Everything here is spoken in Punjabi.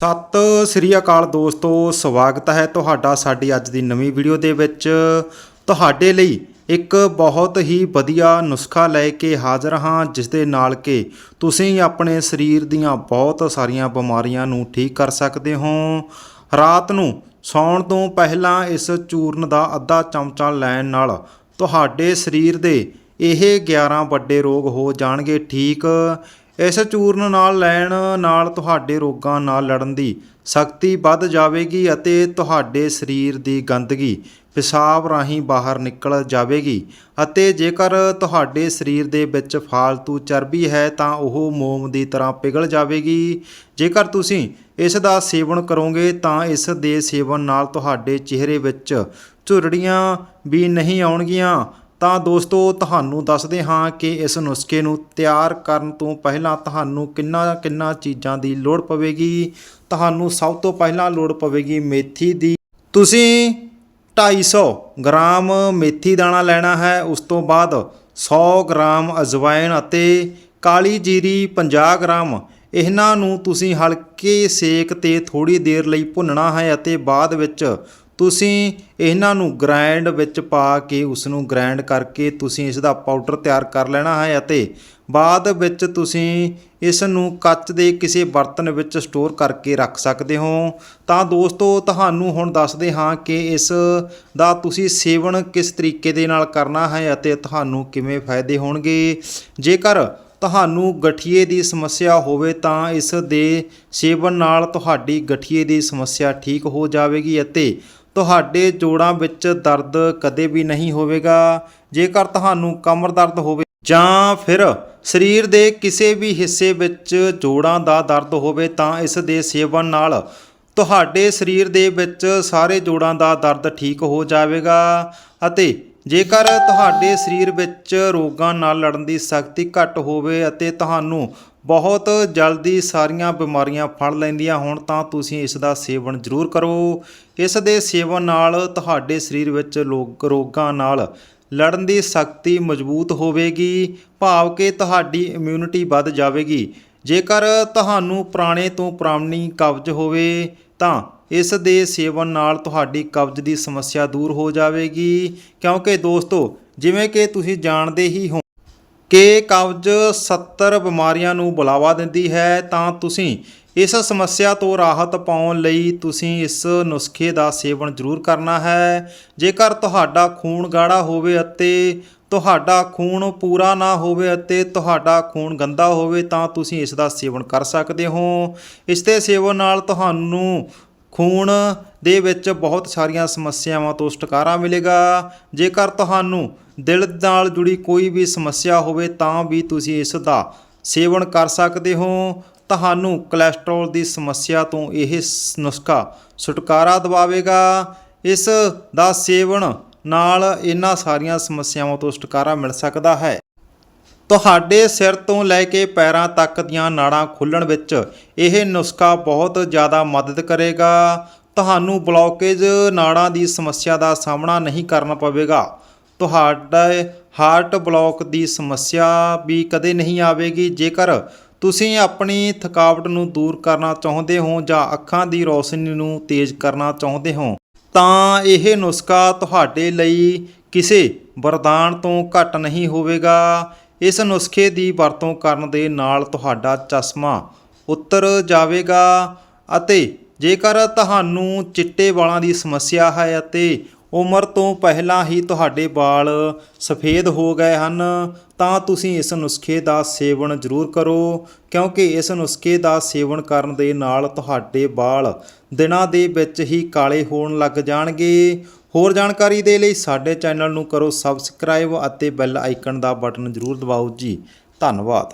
ਸਤਿ ਸ੍ਰੀ ਅਕਾਲ ਦੋਸਤੋ, ਸਵਾਗਤ ਹੈ ਤੁਹਾਡਾ ਸਾਡੀ ਅੱਜ ਦੀ ਨਵੀਂ ਵੀਡੀਓ ਦੇ ਵਿੱਚ। ਤੁਹਾਡੇ ਲਈ ਇੱਕ ਬਹੁਤ ਹੀ ਵਧੀਆ ਨੁਸਖਾ ਲੈ ਕੇ ਹਾਜ਼ਰ ਹਾਂ ਜਿਸ ਦੇ ਨਾਲ ਕਿ ਤੁਸੀਂ ਆਪਣੇ ਸਰੀਰ ਦੀਆਂ ਬਹੁਤ ਸਾਰੀਆਂ ਬਿਮਾਰੀਆਂ ਨੂੰ ਠੀਕ ਕਰ ਸਕਦੇ ਹੋ। ਰਾਤ ਨੂੰ ਸੌਣ ਤੋਂ ਪਹਿਲਾਂ ਇਸ ਚੂਰਨ ਦਾ ਅੱਧਾ ਚਮਚਾ ਲੈਣ ਨਾਲ ਤੁਹਾਡੇ ਸਰੀਰ ਦੇ ਇਹ 11 ਵੱਡੇ ਰੋਗ ਹੋ ਜਾਣਗੇ, ਠੀਕ? ਇਸ ਚੂਰਨ ਨਾਲ ਲੈਣ ਨਾਲ ਤੁਹਾਡੇ ਰੋਗਾਂ ਨਾਲ ਲੜਨ ਦੀ ਸ਼ਕਤੀ ਵੱਧ ਜਾਵੇਗੀ ਅਤੇ ਤੁਹਾਡੇ ਸਰੀਰ ਦੀ ਗੰਦਗੀ, ਪਿਸ਼ਾਬ ਰਾਹੀਂ ਬਾਹਰ ਨਿਕਲ ਜਾਵੇਗੀ ਅਤੇ ਜੇਕਰ ਤੁਹਾਡੇ ਸਰੀਰ ਦੇ ਵਿੱਚ ਫਾਲਤੂ ਚਰਬੀ ਹੈ ਤਾਂ ਉਹ ਮੋਮ ਦੀ ਤਰ੍ਹਾਂ ਪਿਘਲ ਜਾਵੇਗੀ। ਜੇਕਰ ਤੁਸੀਂ ਇਸ ਦਾ ਸੇਵਨ ਕਰੋਗੇ ਤਾਂ ਇਸ ਦੇ ਸੇਵਨ ਨਾਲ ਤੁਹਾਡੇ ਚਿਹਰੇ ਵਿੱਚ ਝੁਰੜੀਆਂ ਵੀ ਨਹੀਂ ਆਉਣਗੀਆਂ ਤਾਂ ਦੋਸਤੋ, ਤੁਹਾਨੂੰ ਦੱਸਦੇ ਹਾਂ ਕਿ ਇਸ ਨੁਸਖੇ ਨੂੰ ਤਿਆਰ ਕਰਨ ਤੋਂ ਪਹਿਲਾਂ ਤੁਹਾਨੂੰ ਕਿੰਨਾ ਕਿੰਨਾ ਚੀਜ਼ਾਂ ਦੀ ਲੋੜ ਪਵੇਗੀ। ਤੁਹਾਨੂੰ ਸਭ ਤੋਂ ਪਹਿਲਾਂ ਲੋੜ ਪਵੇਗੀ ਮੇਥੀ ਦੀ। ਤੁਸੀਂ 250 ਗ੍ਰਾਮ ਮੇਥੀ ਦਾਣਾ ਲੈਣਾ ਹੈ, ਉਸ ਤੋਂ ਬਾਅਦ 100 ਗ੍ਰਾਮ ਅਜਵਾਇਣ ਅਤੇ ਕਾਲੀ ਜੀਰੀ 50 ਗ੍ਰਾਮ। ਇਹਨਾਂ ਨੂੰ ਤੁਸੀਂ ਹਲਕੇ ਸੇਕ ਤੇ ਥੋੜੀ ਦੇਰ ਲਈ ਭੁੰਨਣਾ ਹੈ ਅਤੇ ਬਾਅਦ ਵਿੱਚ ਤੁਸੀਂ ਇਹਨਾਂ ਨੂੰ ਗ੍ਰਾਈਂਡ ਵਿੱਚ ਪਾ ਕੇ ਉਸ ਨੂੰ ਗ੍ਰਾਈਂਡ ਕਰਕੇ ਤੁਸੀਂ ਇਸ ਦਾ ਪਾਊਡਰ ਤਿਆਰ ਕਰ ਲੈਣਾ ਹੈ ਅਤੇ ਬਾਅਦ ਵਿੱਚ ਤੁਸੀਂ ਇਸ ਨੂੰ ਕੱਚ ਦੇ ਕਿਸੇ ਬਰਤਨ ਵਿੱਚ ਸਟੋਰ ਕਰਕੇ ਰੱਖ ਸਕਦੇ ਹੋ। ਤਾਂ ਦੋਸਤੋ, ਤੁਹਾਨੂੰ ਹੁਣ ਦੱਸਦੇ ਹਾਂ ਕਿ ਇਸ ਦਾ ਤੁਸੀਂ ਸੇਵਨ ਕਿਸ ਤਰੀਕੇ ਦੇ ਨਾਲ ਕਰਨਾ ਹੈ ਅਤੇ ਤੁਹਾਨੂੰ ਕਿਵੇਂ ਫਾਇਦੇ ਹੋਣਗੇ। ਜੇਕਰ ਤੁਹਾਨੂੰ ਗਠੀਏ ਦੀ ਸਮੱਸਿਆ ਹੋਵੇ ਤਾਂ ਇਸ ਦੇ ਸੇਵਨ ਨਾਲ ਤੁਹਾਡੀ ਗਠੀਏ ਦੀ ਸਮੱਸਿਆ ਠੀਕ ਹੋ ਜਾਵੇਗੀ ਅਤੇ ਤੁਹਾਡੇ ਜੋੜਾਂ ਵਿੱਚ ਦਰਦ ਕਦੇ ਵੀ ਨਹੀਂ ਹੋਵੇਗਾ। ਜੇਕਰ ਤੁਹਾਨੂੰ ਕਮਰ ਦਰਦ ਹੋਵੇ ਜਾਂ ਫਿਰ ਸਰੀਰ ਦੇ ਕਿਸੇ ਵੀ ਹਿੱਸੇ ਵਿੱਚ ਜੋੜਾਂ ਦਾ ਦਰਦ ਹੋਵੇ, ਤਾਂ ਇਸ ਦੇ ਸੇਵਨ ਨਾਲ ਤੁਹਾਡੇ ਸਰੀਰ ਦੇ ਵਿੱਚ ਸਾਰੇ ਜੋੜਾਂ ਦਾ ਦਰਦ ਠੀਕ ਹੋ ਜਾਵੇਗਾ। ਅਤੇ ਜੇਕਰ ਤੁਹਾਡੇ ਸਰੀਰ ਵਿੱਚ ਰੋਗਾਂ ਨਾਲ ਲੜਨ ਦੀ ਸ਼ਕਤੀ ਘੱਟ ਹੋਵੇ ਅਤੇ ਤੁਹਾਨੂੰ ਬਹੁਤ ਜਲਦੀ ਸਾਰੀਆਂ ਬਿਮਾਰੀਆਂ ਫੜ ਲੈਂਦੀਆਂ ਹੋਣ ਤਾਂ ਤੁਸੀਂ ਇਸ ਦਾ ਸੇਵਨ ਜ਼ਰੂਰ ਕਰੋ। ਇਸ ਦੇ ਸੇਵਨ ਨਾਲ ਤੁਹਾਡੇ ਸਰੀਰ ਵਿੱਚ ਲੋਕ ਰੋਗਾਂ ਨਾਲ ਲੜਨ ਦੀ ਸ਼ਕਤੀ ਮਜ਼ਬੂਤ ਹੋਵੇਗੀ, ਭਾਵ ਕਿ ਤੁਹਾਡੀ ਇਮਿਊਨਿਟੀ ਵੱਧ ਜਾਵੇਗੀ। ਜੇਕਰ ਤੁਹਾਨੂੰ ਪੁਰਾਣੇ ਤੋਂ ਪੁਰਾਣੀ ਕਬਜ਼ ਹੋਵੇ ਤਾਂ ਇਸ ਦੇ ਸੇਵਨ ਨਾਲ ਤੁਹਾਡੀ ਕਬਜ਼ ਦੀ ਸਮੱਸਿਆ ਦੂਰ ਹੋ ਜਾਵੇਗੀ। ਕਿਉਂਕਿ ਦੋਸਤੋ, ਜਿਵੇਂ ਕਿ ਤੁਸੀਂ ਜਾਣਦੇ ਹੀ ਹੋ ਕਿ ਕਬਜ਼ 70 ਬਿਮਾਰੀਆਂ ਨੂੰ ਬੁਲਾਵਾ ਦਿੰਦੀ ਹੈ, ਤਾਂ ਤੁਸੀਂ ਇਸ ਸਮੱਸਿਆ ਤੋਂ ਰਾਹਤ ਪਾਉਣ ਲਈ ਤੁਸੀਂ ਇਸ ਨੁਸਖੇ ਦਾ ਸੇਵਨ ਜ਼ਰੂਰ ਕਰਨਾ ਹੈ। ਜੇਕਰ ਤੁਹਾਡਾ ਖੂਨ ਗਾੜਾ ਹੋਵੇ ਅਤੇ ਤੁਹਾਡਾ ਖੂਨ ਪੂਰਾ ਨਾ ਹੋਵੇ ਅਤੇ ਤੁਹਾਡਾ ਖੂਨ ਗੰਦਾ ਹੋਵੇ, ਤਾਂ ਤੁਸੀਂ ਇਸ ਦਾ ਸੇਵਨ ਕਰ ਸਕਦੇ ਹੋ। ਇਸ ਦੇ ਸੇਵਨ ਨਾਲ ਤੁਹਾਨੂੰ ਖੂਨ ਦੇ ਵਿੱਚ ਬਹੁਤ ਸਾਰੀਆਂ ਸਮੱਸਿਆਵਾਂ ਤੋਂ ਛੁਟਕਾਰਾ ਮਿਲੇਗਾ। ਜੇਕਰ ਤੁਹਾਨੂੰ ਦਿਲ ਨਾਲ ਜੁੜੀ ਕੋਈ ਵੀ ਸਮੱਸਿਆ ਹੋਵੇ ਤਾਂ ਵੀ ਤੁਸੀਂ ਇਸ ਦਾ ਸੇਵਨ ਕਰ ਸਕਦੇ ਹੋ। ਤੁਹਾਨੂੰ ਕੋਲੇਸਟ੍ਰੋਲ ਦੀ ਸਮੱਸਿਆ ਤੋਂ ਇਹ ਨੁਸਖਾ ਛੁਟਕਾਰਾ ਦਿਵਾਵੇਗਾ। ਇਸ ਦਾ ਸੇਵਨ ਨਾਲ ਇਹਨਾਂ ਸਾਰੀਆਂ ਸਮੱਸਿਆਵਾਂ ਤੋਂ ਛੁਟਕਾਰਾ ਮਿਲ ਸਕਦਾ ਹੈ। ਤੁਹਾਡੇ ਸਿਰ ਤੋਂ ਲੈ ਕੇ ਪੈਰਾਂ ਤੱਕ ਦੀਆਂ ਨਾੜਾਂ ਖੁੱਲਣ ਵਿੱਚ ਇਹ ਨੁਸਖਾ ਬਹੁਤ ਜ਼ਿਆਦਾ ਮਦਦ ਕਰੇਗਾ। ਤੁਹਾਨੂੰ ਬਲੌਕੇਜ ਨਾੜਾਂ ਦੀ ਸਮੱਸਿਆ ਦਾ ਸਾਹਮਣਾ ਨਹੀਂ ਕਰਨਾ ਪਵੇਗਾ। ਤੁਹਾਡਾ ਹਾਰਟ ਬਲੌਕ ਦੀ ਸਮੱਸਿਆ ਵੀ ਕਦੇ ਨਹੀਂ ਆਵੇਗੀ। ਜੇਕਰ ਤੁਸੀਂ ਆਪਣੀ ਥਕਾਵਟ ਨੂੰ ਦੂਰ ਕਰਨਾ ਚਾਹੁੰਦੇ ਹੋ ਜਾਂ ਅੱਖਾਂ ਦੀ ਰੌਸ਼ਨੀ ਨੂੰ ਤੇਜ਼ ਕਰਨਾ ਚਾਹੁੰਦੇ ਹੋ, ਤਾਂ ਇਹ ਨੁਸਖਾ ਤੁਹਾਡੇ ਲਈ ਕਿਸੇ ਵਰਦਾਨ ਤੋਂ ਘੱਟ ਨਹੀਂ ਹੋਵੇਗਾ। ਇਸ ਨੁਸਖੇ ਦੀ ਵਰਤੋਂ ਕਰਨ ਦੇ ਨਾਲ ਤੁਹਾਡਾ ਚਸ਼ਮਾ ਉਤਰ ਜਾਵੇਗਾ ਅਤੇ ਜੇਕਰ ਤੁਹਾਨੂੰ ਚਿੱਟੇ ਵਾਲਾਂ ਦੀ ਸਮੱਸਿਆ ਹੈ ਅਤੇ ਉਮਰ ਤੋਂ ਪਹਿਲਾਂ ਹੀ ਤੁਹਾਡੇ ਵਾਲ ਸਫੇਦ ਹੋ ਗਏ ਹਨ, ਤਾਂ ਤੁਸੀਂ ਇਸ ਨੁਸਖੇ ਦਾ ਸੇਵਨ ਜ਼ਰੂਰ ਕਰੋ, ਕਿਉਂਕਿ ਇਸ ਨੁਸਖੇ ਦਾ ਸੇਵਨ ਕਰਨ ਦੇ ਨਾਲ ਤੁਹਾਡੇ ਵਾਲ ਦਿਨਾਂ ਦੇ ਵਿੱਚ ਹੀ ਕਾਲੇ ਹੋਣ ਲੱਗ ਜਾਣਗੇ। ਹੋਰ ਜਾਣਕਾਰੀ ਦੇ ਲਈ ਸਾਡੇ ਚੈਨਲ ਨੂੰ ਕਰੋ ਸਬਸਕ੍ਰਾਈਬ ਅਤੇ ਬੈਲ ਆਈਕਨ ਦਾ ਬਟਨ ਜ਼ਰੂਰ ਦਬਾਓ ਜੀ। ਧੰਨਵਾਦ।